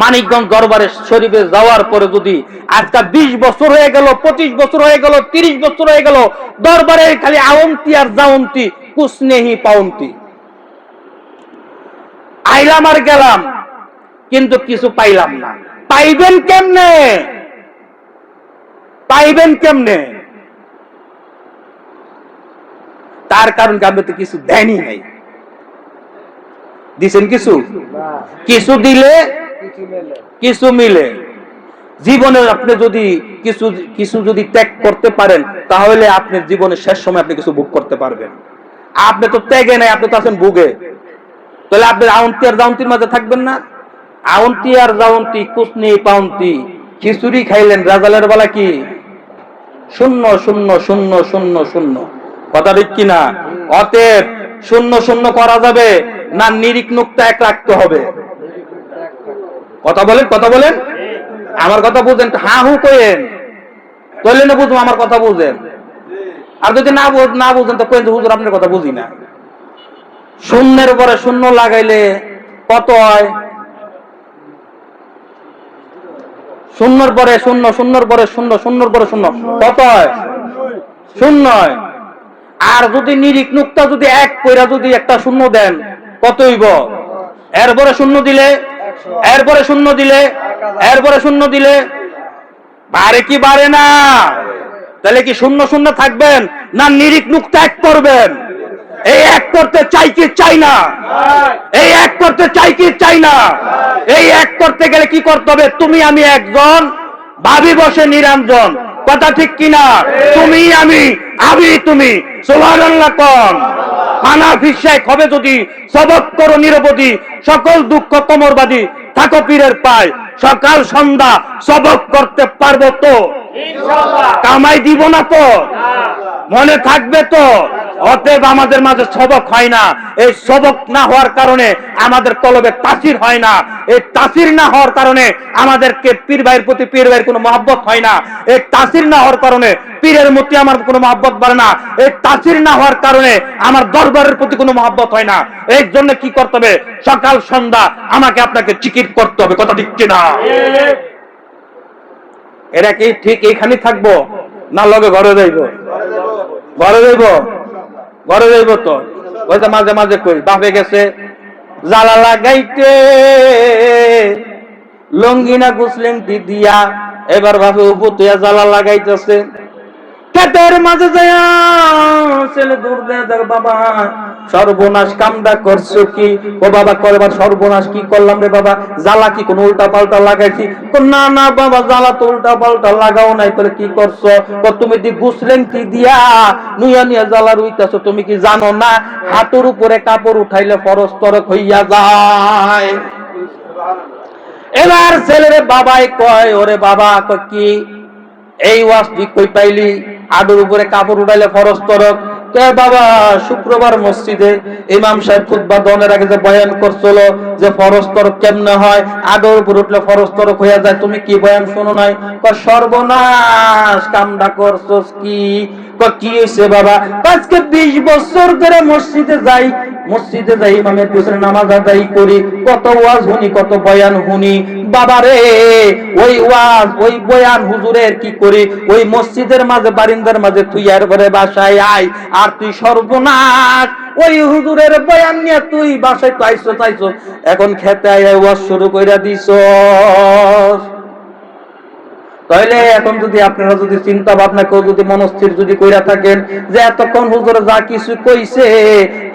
মানিকগঞ্জ দরবারে শরীফে যাওয়ার পরে যদি আজকে বিশ বছর হয়ে গেল, পঁচিশ বছর হয়ে গেল, তিরিশ বছর হয়ে গেল দরবারে খালি আওন্তি আর জাউন্তি কুসনেহি পাউন্তি আইলাম আর গেলাম, কিন্তু কিছু পাইলাম না। পাইবেন কেমনে? পাইবেন কেমনে? তার কারণ কিছু দেনই নাই দিছেন কিছু? কিছু দিলে কিছু মিলে। জীবনে আপনি যদি কিছু কিছু যদি ত্যাগ করতে পারেন, তাহলে আপনি জীবনের শেষ সময় আপনি কিছু ভোগ করতে পারবেন। আপনি তো ত্যাগে নাই, আপনি তো আছেন ভুগে। তাহলে আপনি আউন্তি আর জাউন্তির মাঝে থাকবেন না? আউন্তি আর জাউন্তি কুসনি পাউন্তি, খিচুড়ি খাইলেন, রাজালের বেলা কি? শূন্য শূন্য শূন্য শূন্য শূন্য। কথা ঠিক কিনা? অতএব শূন্য শূন্য করা যাবে। না নিরিক নুক্তা এক রাখতে হবে। কথা বলেন কথা বলেন। আমার কথা বুঝেন হা হু কইেন। তাহলে না বুঝব, আমার কথা বুঝেন। আর যদি না না বুঝেন, তো কইন যে, হুজুর, আপনার কথা বুঝি না। শূন্যের পরে শূন্য লাগাইলে কত হয়? শূন্যর পরে শূন্য, শূন্যর পরে শূন্য, শূন্যর পরে শূন্য। কত হয়? শূন্য আর যদি নিরিক নুক্তা যদি এক কইরা যদি একটা শূন্য দেন কত হইব? এরপরে শূন্য দিলে? এরপরে শূন্য দিলে? এরপরে শূন্য দিলে? বাড়ে কি বাড়ে না? তাহলে কি শূন্য শূন্য থাকবেন না নিরিক নুক্তা এক করবেন? এই এক করতে চাই কি চাই না? এই এক করতে চাই কি চাই না? এই এক করতে গেলে কি করতে হবে? তুমি আমি একজন ভাবি বসে নিরঞ্জন কথা ঠিক কিনা? তুমি আমি আমি তুমি। সোভানাল্লাহ কন। পানা ফিসায় কবে যদি সবক করো নিরবধি সকল দুঃখ কোমরবাদী থাকো পীরের পায়। সকাল সন্ধ্যা সবক করতে পারব তো? কামাই দিব না তো? মনে থাকবে তো? অতএব আমাদের মাঝে সবক হয় না। এই সবক না হওয়ার কারণে আমাদের কলবে তাসির হয় না। এই তাসির না হওয়ার কারণে আমাদেরকে পীর ভাইয়ের প্রতি পীর ভাইয়ের কোনো মহব্বত হয় না। এই তাসির না হওয়ার কারণে পীরের প্রতি আমার কোনো মহব্বত বাড়ে না। এই তাসির না হওয়ার কারণে আমার দরবারের প্রতি কোনো মহব্বত হয় না। এই জন্য কি করতে হবে? সকাল, সন্ধ্যা আমাকে আপনাকে চিকিট করতে হবে। কথা ঠিক কিনা? এরা কি ঠিক এইখানে থাকব? না লগে ঘরে যাইব? ঘরে যাইব? ঘরে যাইব তো? ওই মাঝে মাঝে কই, বাপে গেছে, জ্বালা লাগাইতে। লঙ্গিনা গুসলেন দিয়া এবার বাপে উপতিয়া জ্বালা লাগাইতেছে। ক্ষেতের মাঝে ছেলে দূর বাবা। সর্বনাশ কামদা করছ কি? ও বাবা করবার সর্বনাশ কি করলাম রে বাবা? জ্বালা কি কোন উল্টা পাল্টা লাগাইছি না না বাবা, জ্বালা তো উল্টা পাল্টা লাগাও নাই তোরে কি করছ? তো তুমি দি গুসলেন কি দিয়া নুয়া নিয়া জ্বালা রুইতাছো, তুমি কি জানো না? হাতের উপরে কাপড় উঠাইলে পরস্পর হইয়া যায়। এবার ছেলেরে বাবাই কয়, ওরে বাবা কি? এই ওয়াজ তুই কই পাইলি? আডুর উপরে কাপড় উঠাইলে ফরজ তরক। বাবা, শুক্রবার মসজিদে ইমাম সাহেব খুদ্া দনের আগে যে বয়ান করছিল যে ফরজ তরক কেমনে হয়, আডুর উপর উঠলে ফরজ তরক হইয়া যায়, তুমি কি বয়ান শোনো নাই? সর্বনাশ কামডা করছ কি? কি হইছে বাবা? আজকে 20 বছর ধরে মসজিদে যাই মসজিদে যাই, ইমামের পিছনে নামাজ আদায় করি, কত ওয়াজ শুনি, কত বয়ান রে, ওই ওয়াজ, ওই বয়ান হুজুরের কি করি? ওই মসজিদের মাঝে, বারিন্দার মাঝে তুই আর ঘরে বাসায় আয়। আর তুই সর্বনাশ, ওই হুজুরের বয়ান নিয়ে তুই বাসায় তো চাইছো এখন খেতে আয় ওয়াজ শুরু কইরা দিছস তাহলে এখন যদি আপনারা যদি চিন্তা ভাবনা কেউ যদি মনস্থির যদি কইরা থাকেন যে এতক্ষণ হুজুর যা কিছু কইছে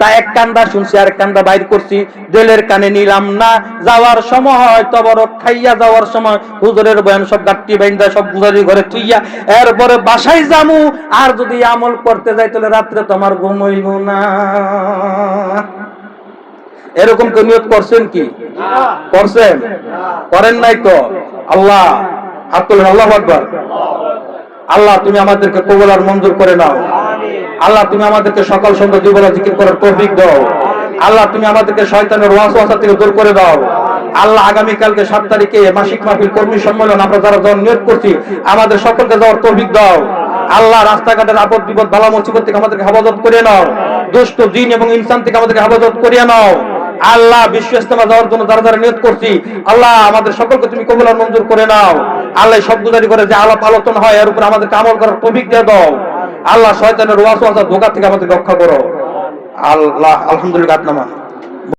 তা এক কান্দা শুনছি আর কান্দা বাইর করছি দেলের কানে নিলাম না। যাওয়ার সময় তবর খাইয়া যাওয়ার সময় হুজুরের বয়ান সব গাট্টি বাইন্দা সব গুজারি ঘরে থুইয়া এরপরে বাসায় যামু। আর যদি আমল করতে যাই তাহলে রাত্রে তোমার ঘুম হইব না। এরকম কেউ নিয়ত করছেন কি? করছেন? করেন নাই তো? আল্লাহ। হাত তোলেন, আল্লাহ আকবার। আল্লাহ, তুমি আমাদেরকে কবল আর মঞ্জুর করে নাও। আল্লাহ, তুমি আমাদেরকে সকাল সন্ধ্যা দুবেলা জিকির করার তৌফিক দাও। আল্লাহ, তুমি আমাদেরকে শয়তানের ওয়াসওয়াসা থেকে দূর করে দাও। আল্লাহ আগামী কালকে সাত তারিখে মাসিক মাহফিল কর্মী সম্মেলন আমরা যারা যাওয়ার নিয়োগ করছি, আমাদের সকলকে যাওয়ার তৌফিক দাও। আল্লাহ, রাস্তাঘাটের আপদ বিপদ ভালা মুসিবত থেকে আমাদেরকে হেফাজত করে নাও। দুষ্ট জিন এবং ইনসান থেকে আমাদেরকে হেফাজত করিয়ে নাও। আল্লাহ, বিশ্ব ইস্তেমা যাওয়ার জন্য যারা যারা নিয়োগ করছি, আল্লাহ, আমাদের সকলকে তুমি কবুল আর মঞ্জুর করে নাও। আল্লাহ গুজারি করে যে আলাপ আলোচনা হয়, এর উপর আমাদের আমল করার প্রবিজ্ঞা দাও। আল্লাহ শয়তানের ওয়াসওয়াসা ধোকা থেকে আমাদের রক্ষা করো। আল্লাহ, আলহামদুলিল্লাহ আপনামা